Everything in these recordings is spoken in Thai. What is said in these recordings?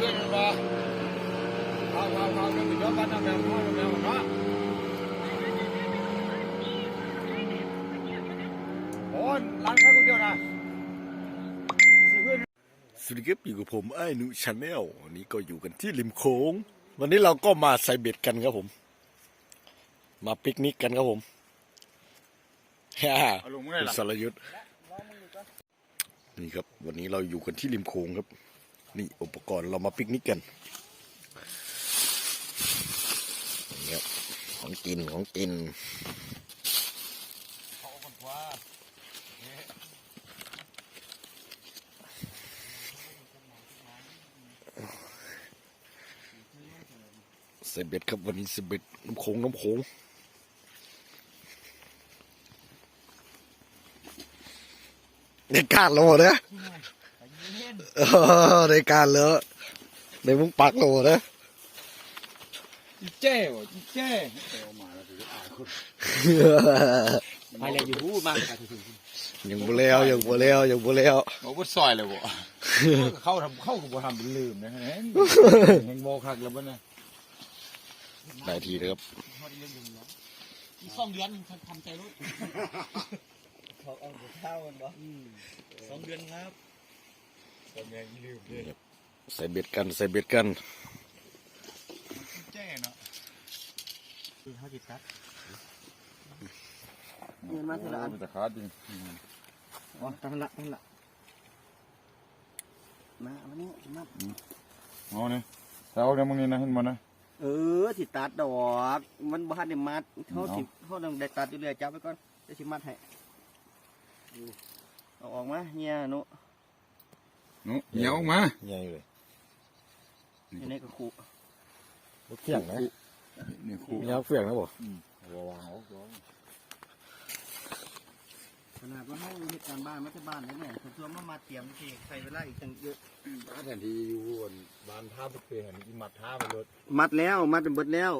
พื่อนบ่เขาเขาเขาจะไปยกบ้านน้ำแมวน้อยน้ำแมวเนาะโอ้ยร้านค้าคนเดียวนะสิเพื่อนสวัสดีครับอยู่กับผมไอ้นุชาแนลวันนี้ก็อยู่กันที่ริมโขงวันนี้เราก็มาใส่เบ็ดกันครับผม มาปิกนิกกันครับผมฮ่าเอาลงไม่ได้คุณหรอสรยุทธ์นี่ครับ วันนี้เราอยู่กันที่ริมโขงครับ นี่อุปกรณ์เรามาปิกนิกกันเนี่ครับของกินของกินใส่เบ็ดครับวันนี้ใส่เบ็ดน้ำโขงน้ำโขงในการเราเนะ เออในการเลยในมุ้งปักเราเนะเจ้วเจ้ไปเลยอยู่หูมากกันยังบ่แล้วยังบ่แล้วยังบ่แล้วบอกว่าซอยเลยบ่เข้าทำเข้ากับบ่ทำเป็นลืมนะฮะเห็นโมคักแล้วบ่เนี่ยได้ทีนะครับอีกสองเดือนทำใจรู้เขาเอาเท่ากันบ่สองเดือนครับ ใส่เบ็ดกัน ใส่เบ็ดกันเจ้เนาะคือเขาจิตตัดเงินมาเท่าไหร่มันจะขาดจริงอ๋อตั้งละตั้งละมาวันนี้มาเอาเนี่ยเอาเนี่ยมึงนี่นะเห็นมันนะเออสิตัดดอกมันบ้านได้มัดเขาสิเขาต้องได้ตัดอยู่เรื่อยจับไว้ก่อนจะสิมัดให้เอาออกมาเฮียนุ นุเหนียวมาใหญ่เลยอยู่ในกระคุเฟียงนะนี่คู่ยาวเฟียงนะบ่ระวังเอาตัวขนาดว่าให้เหตุการณ์บ้านไม่ใช่บ้านเลยเนี่ยผมชวนมามาเตรียมทีใส่เวลาอีกตั้งเยอะบ้านแทนที่อยู่บ้านท่าบุกเปหันที่มัดท่าไปรถมัดแล้วมัดเบิดแล้ว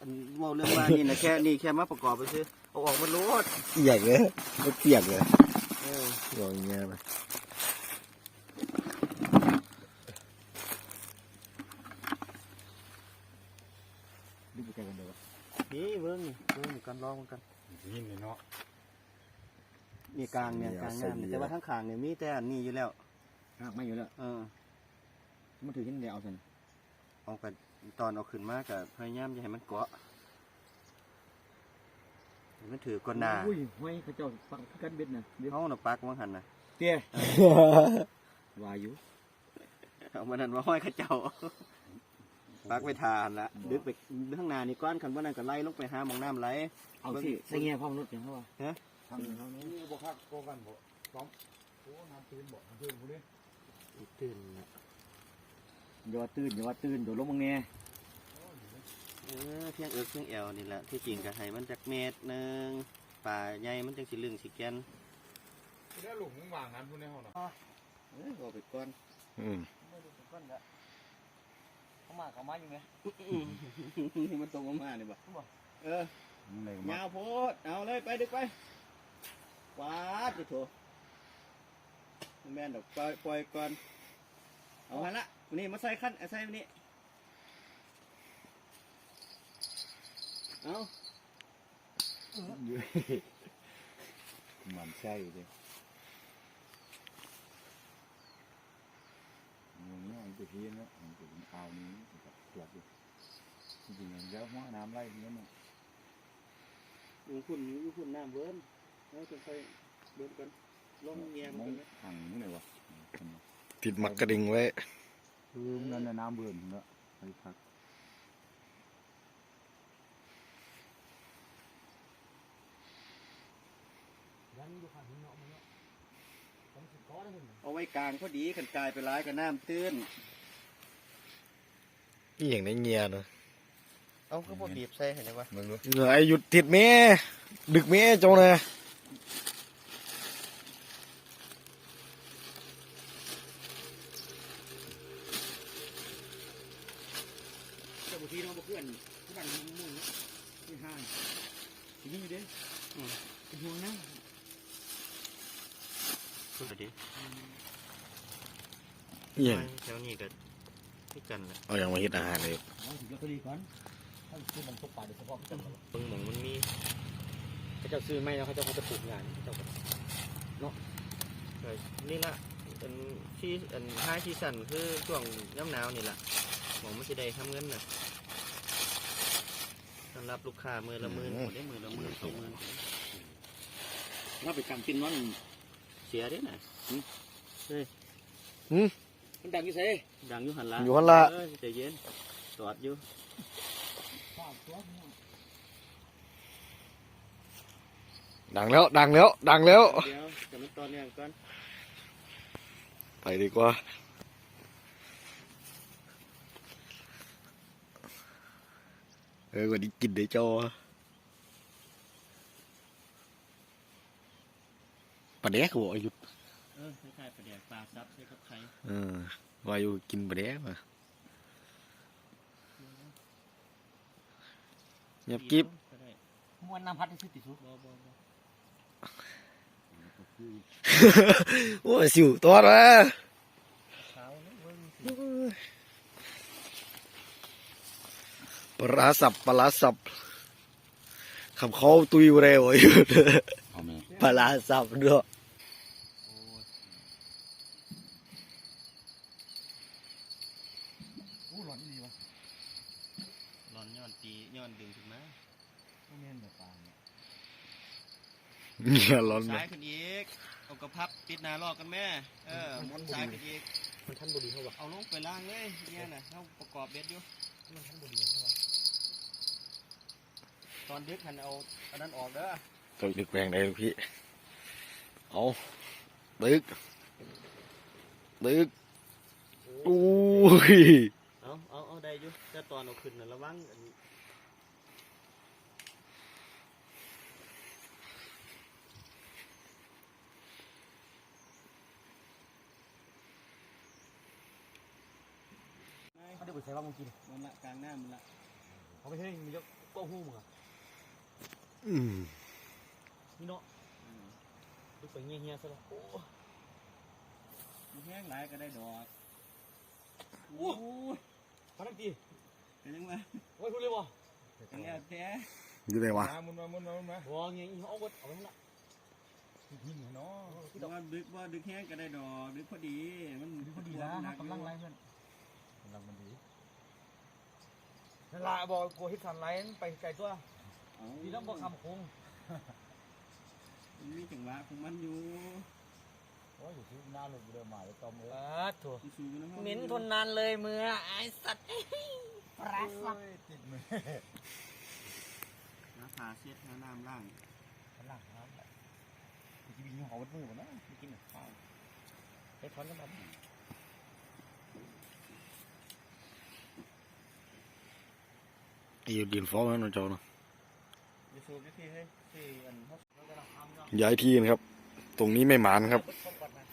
อันเว่าเรื่องว่านี่นะแค่นี่แค่มาประกอบไปซื้อเอาออกมาโลดเปียกเลยไม่เปียกเลยเออลองเงี้ยไป ดูไปกันเดี๋ยวนี่เบิ้งนี่เบิ้งนี่กันลองกันนี่นี่เนาะนี่กลางเนี่ยกลางงามเนี่ยแต่ว่าทั้งขางเนี่ยมีแต่อันนี้อยู่แล้วหักไม่อยู่แล้วเออมันถือที่เดียวเอาสินเอากันตอนเอาขึ้นมากับพยายามจะให้มันเกาะให้มันถือก้อนหนาอุ้ยห้อยเขาเจ้าปักกันเบ็ดนะเดี๋ยวเขาหน่ะปักมังหันนะเตี้ยวาอยุเอามานั่นว่าห้อยเข้าเจ้า ปักไปทานละดึกไปข้างหน้านี่ก้อนขันว่านั่นก็ไล่ลงไปหาหมองน้ำไหลเอาสิใส่เงี้ยความรถอย่างเขาว่าทางนี้นี่บ่คักโกกันบ่ซ้อมโอ้น้ำตื่นบ่น้ำตื่นผู้นี้ตื่นละอย่าว่าตื่นอย่าว่าตื่นเดี๋ยวลงมังแน่เออเพียงเอิกเพียงแอวนี่แหละที่จริงก็ให้มันจากเมตรหนึ่งป่าใหญ่มันจังสิลึงสิแกนได้หลุมมึงวางนั้นผู้นี้เฮาน่ะเออบอกไปก่อนอืม เขามาเขามาอยู่ไหมมันตรงมาเนี่ยบ่เออมึงไหนมายาวโพดเอาเลยไปดึกไปวาดดิโถแม่นดอกปล่อยปล่อยก่อนเอาหันละวันนี้มาใส่ขั้นเอาใส่วันนี้เอามันใช่ดิมึงเนี่ยมันจะเฮียนะมันจะเป็ นเอานี้กับตรวจอยู่จริงๆแล้วหัวน้ำไล่เนี้ยมันอยู่ฝุ่นอยู่ฝุ่นน้ำเบิ้ลแล้วจะใส่เบิ้ลกันลงแยมกันนะถังนี่เลยวะติดมักกระดิ่งไว้คือนั่นน้ำเบื่อเนาะไปพักเอาไว้กลางพอดีขันกายไปร้ายกับน้ำตื้น นี่อย่างในเงียนะเอาก็พอบีบใส่เห็นไหมวะมึงดูเหนื่อยหยุดติดแม่ดึกแม่เจ้านะเจ้าบุตรีน้องเพื่อนที่บ้านมุ่งมุ่งที่ห้างที่นี่เด้เป็นห่วงนะพอดีนี่อย่างแถวนี้ก็คือกันแหละ เอาอย่างมาเฮ็ดอาหารเลยเอาถึงลอตเตอรี่ก่อนถ้าซื้อมันตกปลาโดยเฉพาะเขาจะเบิ่งหมองมันมีเขาจะซื้อไม่แล้วเขาจะเขาจะปลูกงานเขาจะเออนี่ละอันที่อันห้าที่สั่นคือช่วงย่ำหนาวนี่ละหมองมันจะได้ทำเงินน่ะสำหรับลูกค้ามือละหมื่นได้มือละหมื่นสองหมื่นเราไปกำกินมันเสียเด้น่ะหืม มันดังอยู่ไสดังอยู่หันละอยู่หั่นล่ะเออใจเย็นตอดอยู่ดังแล้ว ดังแล้ว ดังแล้ว เดี๋ยวจะมันตอนเนี้ยก่อนไปดีกว่า เออวันนี้กินได้จอปลาแดกกูบอกอายุเออคล้ายๆปลาแดกปลาซับใส่กับไข่เออว่าอยู่กินปลาแดกมาเงียบกิ๊บก็ได้มวนน้ำพัดที่สุดที่สุดบ่บ่บ่โอ้ยสิวตัวละเช้านะเว้ยปลาร้าสับปลาร้าสับคำเขาตุยเร็วอยู่เอาแม่ปลาร้าสับด้วย เนี่ยร้อนเลซ้ายยขึ้นอีกเอากระพับปิดหน้าลอกกันแม่เออหมุนซ้ายขึ้นอีกมันท่านบุรีเขาวะเอาลงไปล่างเลยเนี่ยนะเขาประกอบเบ็ดอยู่มันท่านบุรีเขาวะตอนดึกหันเอาอันนั้นออกเด้อก็ดึกแรงได้ลูกพี่ เอาดึกดึกอู้ยเอาเอาเอาได้อยู่แต่ตอนเอาขึ้นน่ะระวังอันนาย เขาได้ไป ใส่ว่ามึงกินมันละกลางหน้ามันละเขาไม่ใช่มียกโป้หูมึงอะอืมนี่เนาะดูไปเงี้ยเงี้ยซะแล้วโอ้มันแห้งหลายก็ได้ดอกโหพันนาทีเป็นยังไงโอ้ยพูดเลยวะเป็นแล้วแต่อยู่ไหนวะมามุนมามุนมามุนมาบัวเงี้ยอีเอาไว้เอาไว้ละหินเนาะว่าดึกว่าดึกแห้งก็ได้ดอกดึกพอดีมันพอดีนะหนักกำลังไรเพื่อนกำลังมันดีนั่น ละบอกกลัวฮิตสันไลน์ไปไกลตัวเอาดีแล้วบอกคำคงมันมีจังหวะของมันอยู่โอ้ยอยู่ที่หน้าหลุดเดิมมาเลยตอมเลยอ่าถั่วมันสูงนะเหม็นทนนานเลยมือไอ้สัตว์ปลาสับติดมือน้ำผาเช็ดน้ำล่างพลังครับจะมีหัววัดมือป่ะนะไม่กินข้าวไปถอนกันมา อยู่ดินฟ้องแล้วนะเจ้าเนาะอยู่สูบอยู่ที่เฮ้ยที่อันเขาเราจะทำเนาะย้ายที่นะครับ ตรงนี้ไม่หมานครับต้องก่อนนะ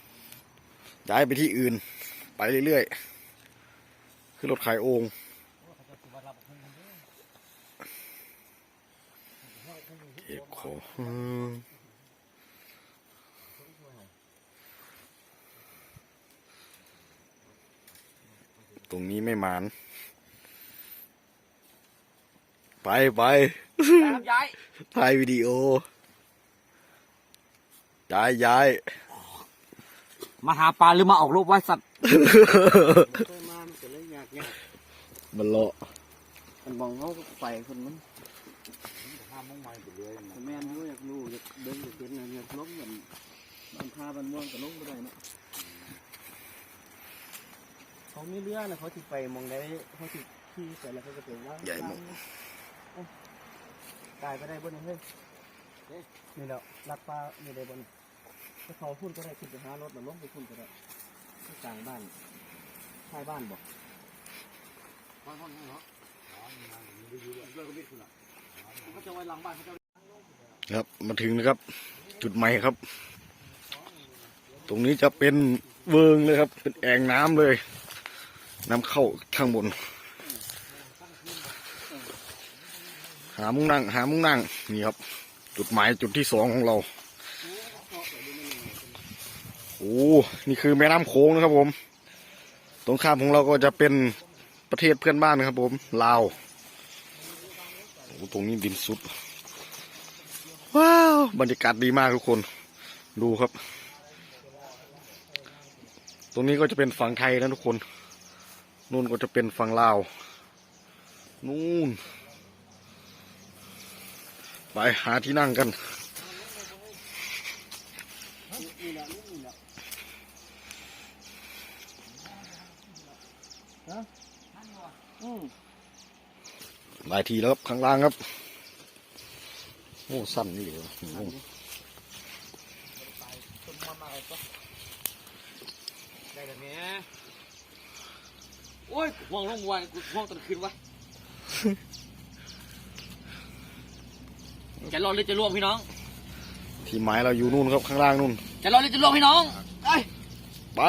ย้ายไปที่อื่น ไปเรื่อยๆ ขึ้นรถขายโอ่งเขาจะสุวรรณรับเพิ่งกันด้วยเอกขออืมตรงนี้ไม่หมาน ไปไปครับย้ายถ่ายวิดีโอย้ายย้ายมาหาปลาหรือมาออกรูปไว้สัตว์เคยมามันก็เลยยากยากมันเลาะมันมองเขาก็ไปคนมันห้ามมองไม้ไปเลยแต่แม่นรู้อยากรู้อยากเดินอยากเห็นนะอยากล้มเหมือนบ้านพาบ้านม่วงก็ล้มไม่ได้เนาะเขามีเรือนะเขาติไปมองได้เขาติที่แต่ละเขาก็เป็นว่าใหญ่หมด ตายไปได้บนนี้เฮ้ยเอ๊ะนี่แหละลักปลานี่ได้บนถ้าเขาพุ่นก็ได้ขึ้นไปหารถแล้วล้มไปพุ่นก็ได้ที่กลางบ้านท้ายบ้านบอกห้องห้องเนาะด้วยก็มีคุณอะเขาจะไว้หลังบ้านเขาจะครับมาถึงนะครับ จุดใหม่ครับ ตรงนี้จะเป็นเวิงเลยครับ เป็นแอ่งน้ำเลย น้ำเข้าข้างบน หามุ้งนั่ง หามุ้งนั่งนี่ครับ จุดหมายจุดที่สองของเราโอ้นี่คือแม่น้ำโขงนะครับผม ตรงข้ามของเราก็จะเป็นประเทศเพื่อนบ้านนะครับ ผมลาวโอ้ตรงนี้ดินสุด ว้าวบรรยากาศดีมากทุกคน ดูครับ ตรงนี้ก็จะเป็นฝั่งไทยนะทุกคนนู่นก็จะเป็นฝั่งลาวนู่น ไปหาที่นั่งกันอืมหลายทีแล้วครับข้างล่างครับ โอ้สั้นนี่เลยโอ้โหได้แบบนี้โอ้ยห่วงลงวันกูห่วงตอนคืนวะ จะรอดหรือจะล่วงพี่น้อง ที่หมายเราอยู่นู่นครับข้างล่างนู่น จะรอดหรือจะล่วงพี่น้องไอ้ยไป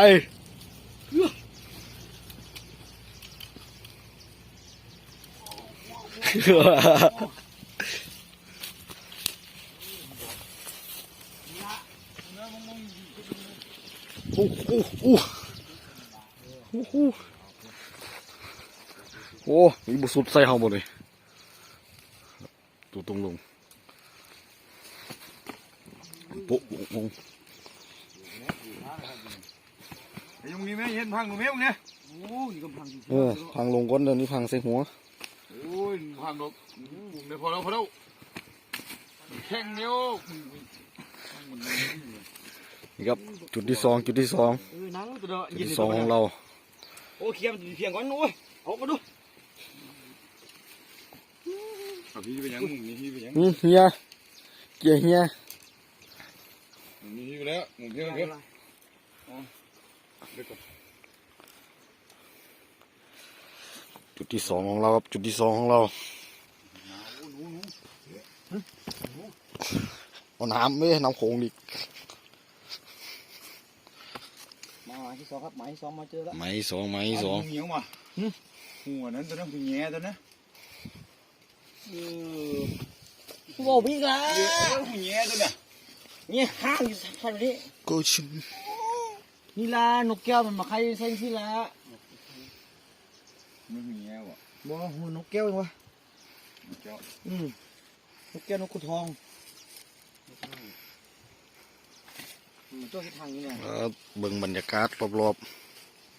โอ้โหโอ้โหโอ้โหโอ้มีบุสุดใส่เฮาหมดเลยตัวตรงลงโป๊ะลงลงไอ้ยังมีไหมเห็นพังหนูไหมมึงเนี่ยโอ้ยนี่กำพังอยู่เออพังลงก้อนเดินนี่พังใส่หัวโอ้ยพังดอกเดี๋ยวพอแล้วพอแล้วแข่งเดียวนี่ครับจุดที่สองจุดที่สองเออนั่งตัวเดียวจุดที่สองของเราโอ้เคลียร์มันเพียงก่อนนู้นเอามาดูเอาพี่ไปยังมึงนี่พี่ไปยังอืมเฮียเกียร์เฮีย มึงนี่พี่ไปแล้วมึงเพื่อนเพื่อนเดี๋ยวก่อนจุดที่สองของเราครับจุดที่สองของเราเอาน้ำไม่น้ำโขงดิมาหมายที่สองครับหมายที่สองมาเจอแล้วไม้สองไม้สองเหนียวมาหัวนั้นตัวนั้นคือแง่ตัวนั้นเออโง่พี่กันเยอะคือแง่ตัวน่ะ นี่ห้างอยู่ทางนี้ก็ชิมนี่ละนกแก้วมันมาใครใส่ที่ละมันคือแง่ว่ะบ่หัวนกแก้วเองวะเจ้าอืมนกแก้วนกขุนทองมันตัวที่ทางนี้เนี่ยเอ่อเบิ่งบรรยากาศรอบ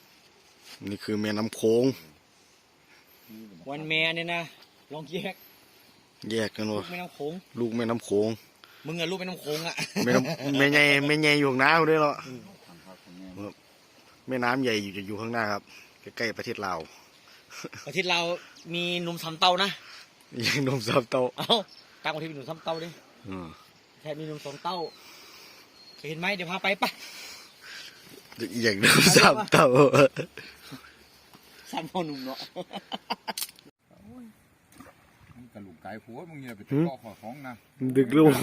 ๆนี่คือแม่น้ำโขงวันแม่เนี่ยนะลองแยกแยกกันลูวะกแม่น้ำโขงลูกแม่น้ำโขง มึงอะลูกแม่น้ำโขงอะแม่น้ำแม่ใหญ่แม่ใหญ่อยู่ข้างหน้าด้วยเนาะทางภาคของแง่แม่น้ำใหญ่อยู่จะอยู่ข้างหน้าครับใกล้ๆประเทศลาวประเทศเรามีหนุ่มสามเตานะ ยังนมซับเตาเอ้าต่างประเทศมีหนุ่มสามเตาดิอืมแค่มีหนุ่มสองเต้าเคยเห็นไหมเดี๋ยวพาไปปะอย่างนมซับเตาสามพ่อหนุ่มเนาะมึงกระลูก ไก่ผัวมึงเนี่ยไปตะกอกขอของนะดึกลูก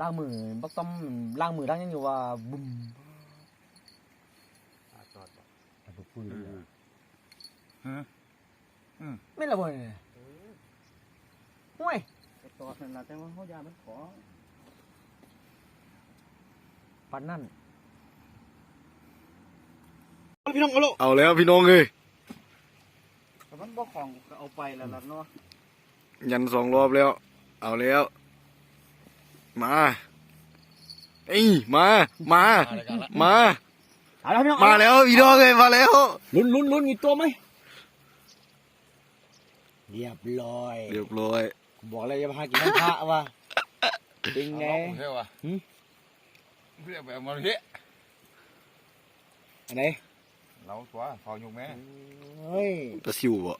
ล้างมือบักต้อมล้างมือล้างยังอยู่ว่าบุ้มฮะไม่ละบ่เนี่ยห่วยไปตอดนั่นล่ะแต่ว่าเขายามันขอปันนั่น พี่น้องเอาโลเอาแล้วพี่น้องเอ้ยแต่มันบ่ของก็เอาไปแล้วล่ะเนาะยันสองรอบแล้ว เอาแล้ว มาเอ้ยมามามา เอาแล้วพี่น้องมาแล้วพี่น้องเอ้ยมาแล้ว ลุ้นลุ้นลุ้นมีตัวไหมเรียบร้อย เรียบร้อยบอกเลยอย่าพากินน้ำพระว่ะเป็นไงเฮ้ยวะหืมเรียกแบบมาเฮ้ยอันไหน เราตัวฟองยุกแม่เฮ้ยตะซิวบ่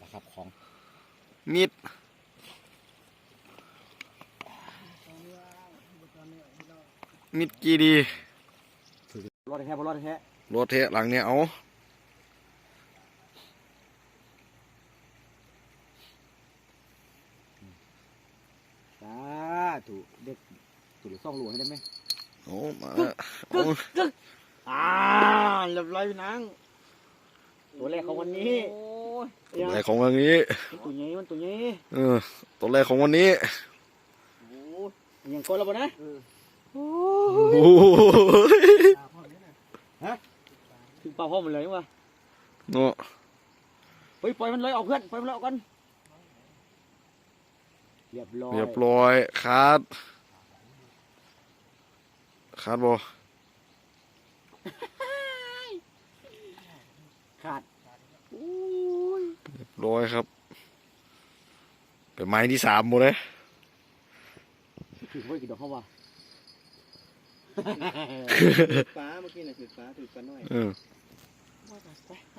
นะครับของมิดมิดกี่ดีรอดแท้บ่รอดแท้รถเทะหลังเนี่ยเอาสาธุเด็กตุ่ซ่องหลวงให้ได้ไหม เอามาเอาอ่าเรียบร้อยพี่นางตัวแรกของวันนี้โอ้ยตัวแรกของวันนี้มันตัวใหญ่มันตัวใหญ่เออตัวแรกของวันนี้โอ้ยังก้นแล้วบ่นะโอ้ยถึงเป่าพ่อมันเลยว่ะเนาะเฮ้ยปล่อยมันเลยออกเพื่อนปล่อยมันเลยออกกันเรียบร้อยเรียบร้อยขาด ขาดบ่ขาดโอ้ยเรียบร้อยครับ เป็นไม้ที่สามหมดเลยถือไว้กี่ดอกเขาวะฟ้าเมื่อกี้น่ะคือฟ้าถือฟ้าน้อยเออไปไปไป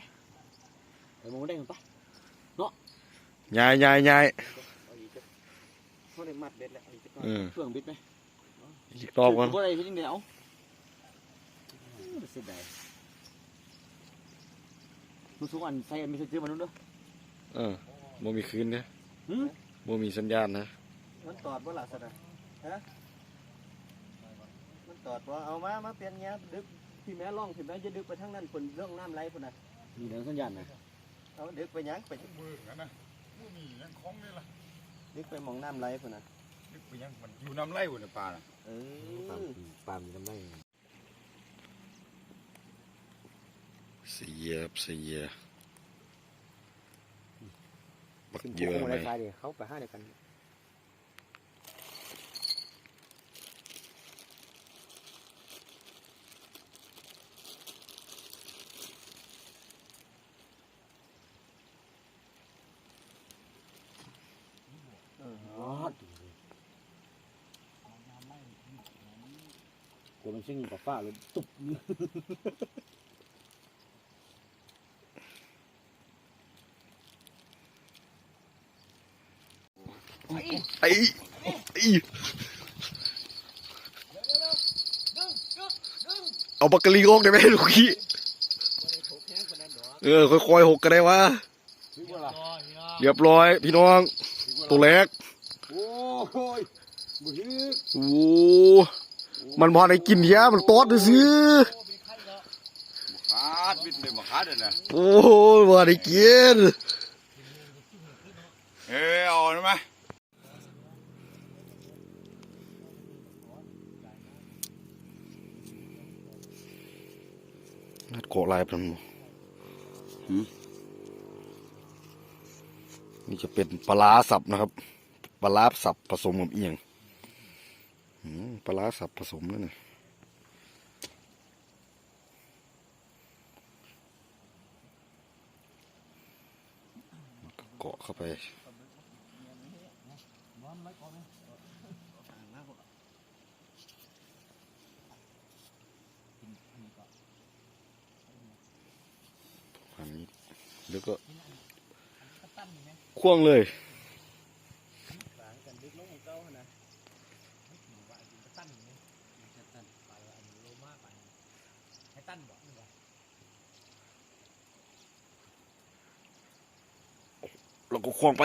ไปมองได้กันปะย้ายย้ายย้ายเอาอีกจ้ะเขาได้มัดเด็ดแล้วเอาอีกจ้ะก่อนเออเฟื่องบิดไหม อีกรอบก่อนถืว่าอะไรที่นี่เดียวเสียดายมึงสูงอันใส่อันมีเสื้อมันนู้นด้วยเออบ่มีคืนเนี่ยหืมบ่มีสัญญาณนะมันตอดบ่ล่ะสนะฮะมันตอดบ่เอามามาเปลี่ยนเงี้ยดึกพี่แม่ล่องพี่แม่จะดึกไปทางนั้นคนเรื่องน้ำไหลพุ่นน่ะมีเรื่องสัญญาณนะเอาดึกไปหยังไปมือกันนะมือมียังคล้องนี่ล่ะดึกไปหมองน้ำไหลพุ่นน่ะ นึกไปยังมันอยู่น้ำไหลบนในป่าน่ะเออปามมีน้ำได้เสียบเสียบักเยอะไหมใช่เดี๋ยวเขาไปห้าเดียวกันเออ อ๋อ ตัวมันชิ่งกับฟ้าเลยตุบไอ้ไอ้เอาบักกะลีออกได้ไหมลูกพี่เออค่อยๆหกกันได้วะเรียบร้อยพี่น้องตัวเล็กโอ้ยบุฮึโอ้ มันพอได้กินเหี้ยมันตอดด้วยซื้อขาดบิดเลยมาขาดเลยนะโอ้ยพอได้กิน เอ้ยเอาหน่อยไหมนัดโกะลายเป็นนี่จะเป็นปลาร้าสับนะครับ ปลาร้าสับผสมกับเอียงอืม ปลาร้าสับผสมนั่นน่ะเกาะเข้าไปอันนี้แล้วก็ควงเลย ต่างกันดึกลงของเก่าหั่นน่ะ แล้วก็ควงไป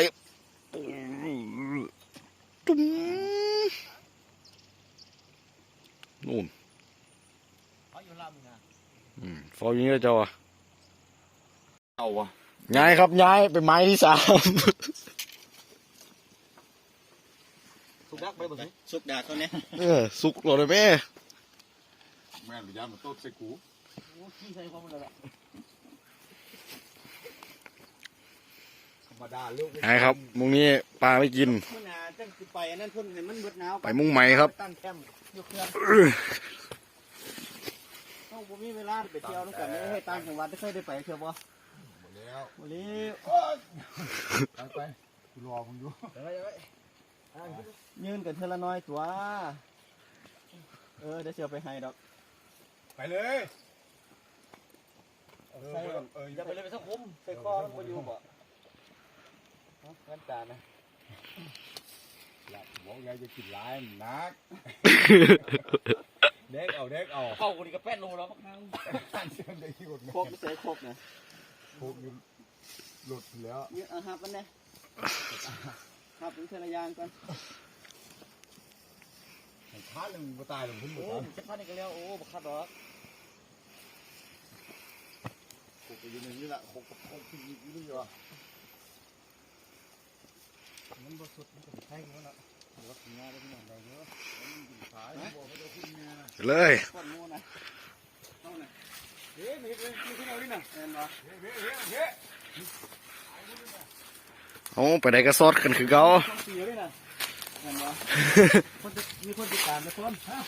ตุ้มนู่นเขาอยู่ลำนะอืมฟออย่างนี้แล้วเจ้าอะเอาวะย้ายครับย้ายไปไม้ที่สามสุกดักไปบ่สิสุกดาเขาเนี่ยเออสุกหรอเลยแม่แม่นหรือยามาโต้ใส่กูโอ้ขี้ใส่ความมันเลย รรมดาลูกย้ายครับ มุงนี้ปลาไม่กินพุ่นน่ะจังสิไปอันนั้นพุ่นให้มันเบิดหนาวไปมุ่งไหมครับ ตั้งแคมป์อยู่เครื่องเอ้าบ่มีเวลาไปเที่ยวนํกันไม่ให้ต่างจังหวัดได้เคยได้ไปเที่ยวบ่หมดแล้วบ่รีบไปไปกูรอมึงอยู่ยืนกันเทอละน้อยตัว เออเดี๋ยวเสียวไปให้ดอก ไปเลยเออใส่ก่อนเอออย่าไปเลยไปสักคุมใส่คอมันบ่อยู่บ่เอ้า งั้นจานนะอยากบอกยายจะกินร้ายมันนัก เด็กเอาเด็กเอาเข้ากูนี่ก็แป้นลงแล้วพักนั่งตั้งเชื่อมได้ที่กดครบใส่ครบนะพวกอยู่หลุดแล้วยืนเอาหับมันเนี่ยหับเป็นเทอละอยางก่อนขาดเลยมึงก็ตายเลยพุ่งหมโอ้ดจะพัดอีกแล้วโอ้บ่คัดดอกกูไปอยู่ในนี้ละโคกโคกที่นี่นี่วะ มันบสุดมันก็ใช่แล้วล่ะเดี๋ยวว่าถึงานได้ที่ไหนได้เยอะเลยก้อนหมูนะเฮ้ยมีมีมีที่เราดิน่ะเห็นบ่เฮ้ยเฮ้ยเฮ้ยเอาไปไหนก็ซอดกันคือเขาต้องเสียด้วยนะเห็นบ่คนจะมีคนติดตามนะคนฮะ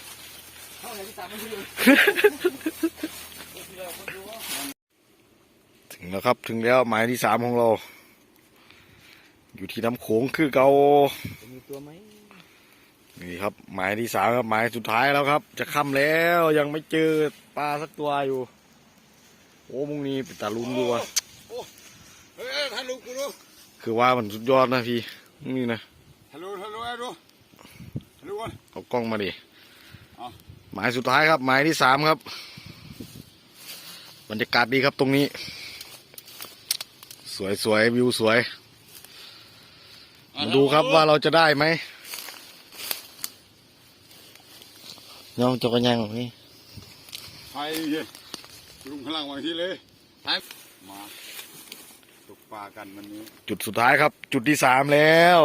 เขาไหนติดตามมันที่อยู่ถึงแล้วครับถึงแล้วหมายที่สามของเรา อยู่ที่น้ำโขงคือเกาจะมีตัวไหมนี่ครับ หมายที่สามครับหมายสุดท้ายแล้วครับ จะค่ำแล้วยังไม่เจอปลาสักตัวอยู่ โอ้มุงนี้เป็นตาลุนดูว่ะเฮ้ยฮัลโหลกูดูคือว่ามันสุดยอดนะพี่มุงนี่นะฮัลโหลฮัลโหลไอ้ดูฮัลโหลก่อนเอากล้องมาดิเอาหมายสุดท้ายครับ หมายที่สามครับบรรยากาศดีครับตรงนี้ สวยสวยวิวสวย มาดูครับว่าเราจะได้ไหมน้องจกกันยังนี่ไปเฮ้ยลุงพลังวางที่เลยไปมาตกปลากันวันนี้ จุดสุดท้ายครับ จุดที่สามแล้ว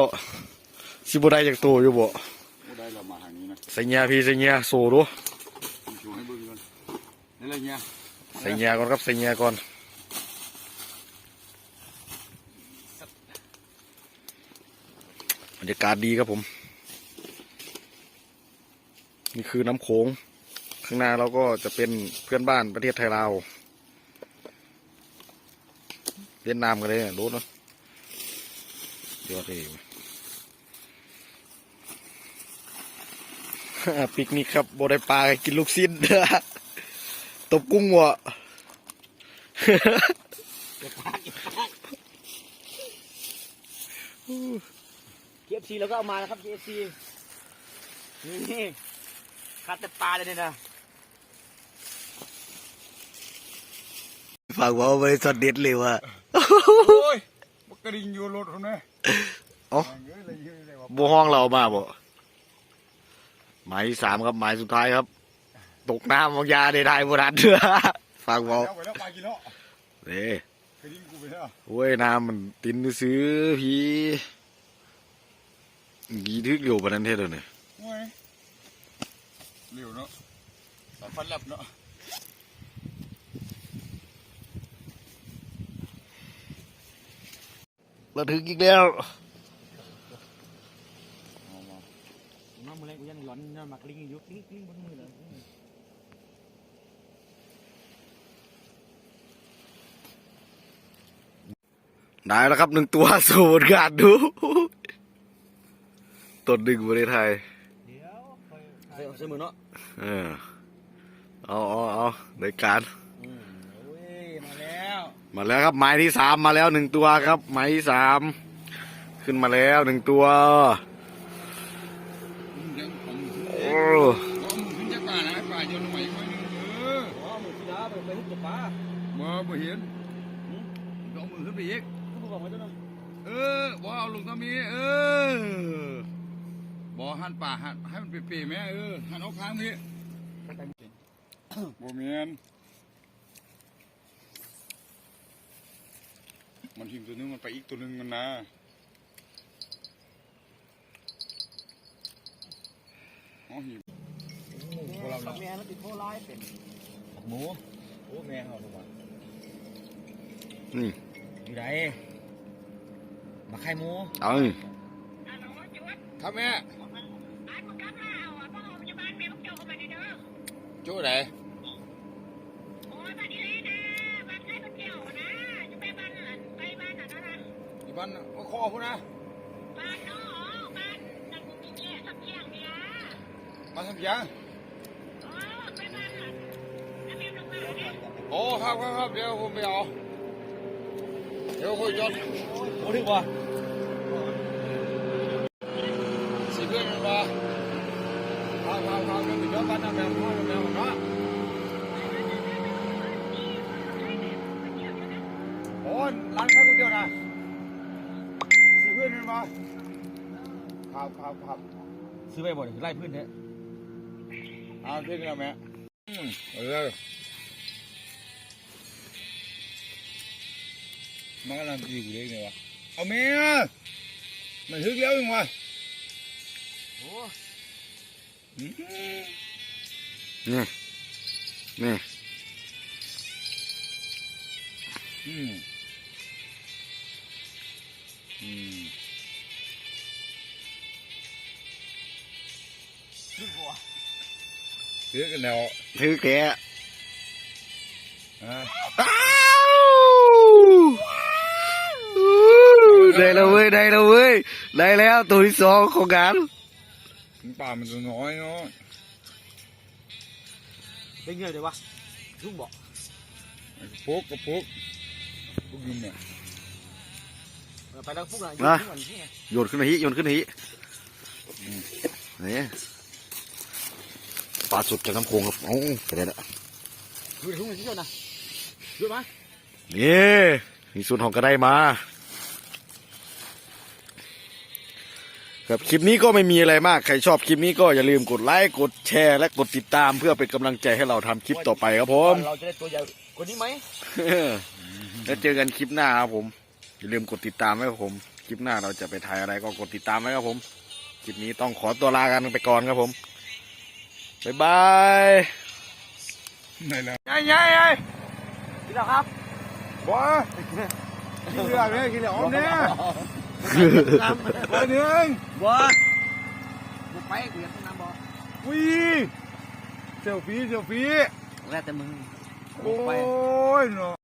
สิบุได้จากตัวอยู่บ่โอ้ได้เรามาทางนี้นะใส่เงียพี่ใส่เงียโซ่ดูผมชูให้เบิ่งก่อนนี่อะไรเงี้ยใส่เงียก่อนครับใส่เงียก่อน รรยากาศดีครับผม นี่คือน้ำโขงข้างหน้าเราก็จะเป็นเพื่อนบ้านประเทศไทยลาวเวียดนามกันเลยรู้เนาะยอดเลยปิกนิกครับโบได้ปลากินลูกชิ้นตบกุ้งวะเฟซีแล้วก็เอามาแล้วครับเคฟซีนี่คัดแต่ปลาเลยเนี่ยนะฝากว่าบริษัทเด็ดเลยว่ะโอ้ยบักกระดิ่งอยู่รถเขาเนี่ยเอ้าเอ้ยอะไรเยอะเลยวะบห้องเรามาบ่หมายที่สามครับหมายสุดท้ายครับ ตกน้ำบางยาได้ได้โบราณเถื่อฝากบอกเอาไปแล้วปลากินแล้วเด้กระดิ่งกูไปแล้วโอ้ยน้ำมันตินซื้อพี่ กีทึกอยู่ปานนั้นเท่าเดิมเนี่ยโอ้ยเร็วเนาะสายฟันแลบเนาะระทึกอีกแล้วเอามาน้องมือเล็กกูยังร้อนน้ำมักลิงอยู่ลิงลิงบนมือเลยได้แล้วครับหนึ่งตัวสูตรการดู ต้นหนึ่งประเทศไทยเดี๋ยวคอยใส่ใส่มือเนาะเออเอาเอาเอาในการอืมโอ้ยมาแล้ว มาแล้วครับหมายที่สามมาแล้วหนึ่งตัวครับหมายที่สามขึ้นมาแล้วหนึ่งตัวเดี๋ยวผมโอ้เอามึงขึ้นจากป่านะป่าโยนลงมาอีกหน่อยนึงเอออ๋อมือที่ดาไปไปทุบจับปลามาบ่เห็นเอามือขึ้นไปอีกทุบบอกไว้ตัวนึงเออบ่เอาลงก็มีเออบ่ หันป่าหันให้มันเปรี้ยๆแม่เออหันเอาค้างพี่บ่แม่นมันทิ้งตัวหนึงมันไปอีกตัวหนึงมันนะอ๋อหิบแม่มันติดโคไลเป็นหมูโอ้แม่เขาลงมานี่อยู่ไหนมาไข่หมูเอานี่ครับแม่ จู้ไหนอยู่บ้านโอ้คอพุ่นนะมาทำเพียงโอ้ครับครับครับเดี๋ยวผมไปเอาเดี๋ยวคุยจนโอ้ถึงว่ะสิเพื่อนมันมาครับครับครั บเดี๋ยวไปเจอบ้านน้ำแมวน้อยน้ำแมวเนาะโอ้ร้านแค่คนเดียวนะสิเพื่อนมันมาครับครับครับซื้อไปบ่อยไล่พื้นแท้เอาขึ้นแล้วแม่อืมเออมันกำลังดีอยู่เลยไงวะเอาแม่มันฮึกแล้วยังวะโอ้ นี่นี่อืมอืมนี่บัวเยอกันแล้วถือแกะอะได้แล้วเว้ยได้แล้วเว้ยได้แล้วตัวที่สองของงานป่ามันตัวน้อยเนาะ ได้เงินเลยวะลุงบอกไอ้ปุ๊กกับปุ๊กปุ๊กยิงเนี่ยเออไปแล้วพวกน่ะนะพวกน่ะอยู่ที่ไหนโยนขึ้นมาฮิโยนขึ้นมาฮินี่ปลาสุดจากน้ำโขงครับโอ้ไปได้ละอยู่ที่ไหนที่เจ้านะอยู่ไหมนี่มีส่วนของกระไดมา ครับคลิปนี้ก็ไม่มีอะไรมากใครชอบคลิปนี้ก็อย่าลืมกดไลค์กดแชร์ และกดติดตามเพื่อเป็นกำลังใจให้เราทำคลิปต่อไปครับผมเราจะได้ตัวใหญ่กว่านี้ไหม แล้วเจอกันคลิปหน้าครับผมอย่าลืมกดติดตามไว้ครับผม คลิปหน้าเราจะไปถ่ายอะไรก็กดติดตามไว้ครับผมคลิปนี้ต้องขอตัวลากันไปก่อนครับผมบ๊ายบายไหนแล้วยัยยัยยัยพี่เราครับบ้ากินเรือเนี่ยกินเรือออมเนี่ย ไปหนึ่งบัวบุกไปกูอยากต้องน้ำบ่วีเซลฟี่เซลฟี่แล้วแต่มึงโอ้ยเนาะ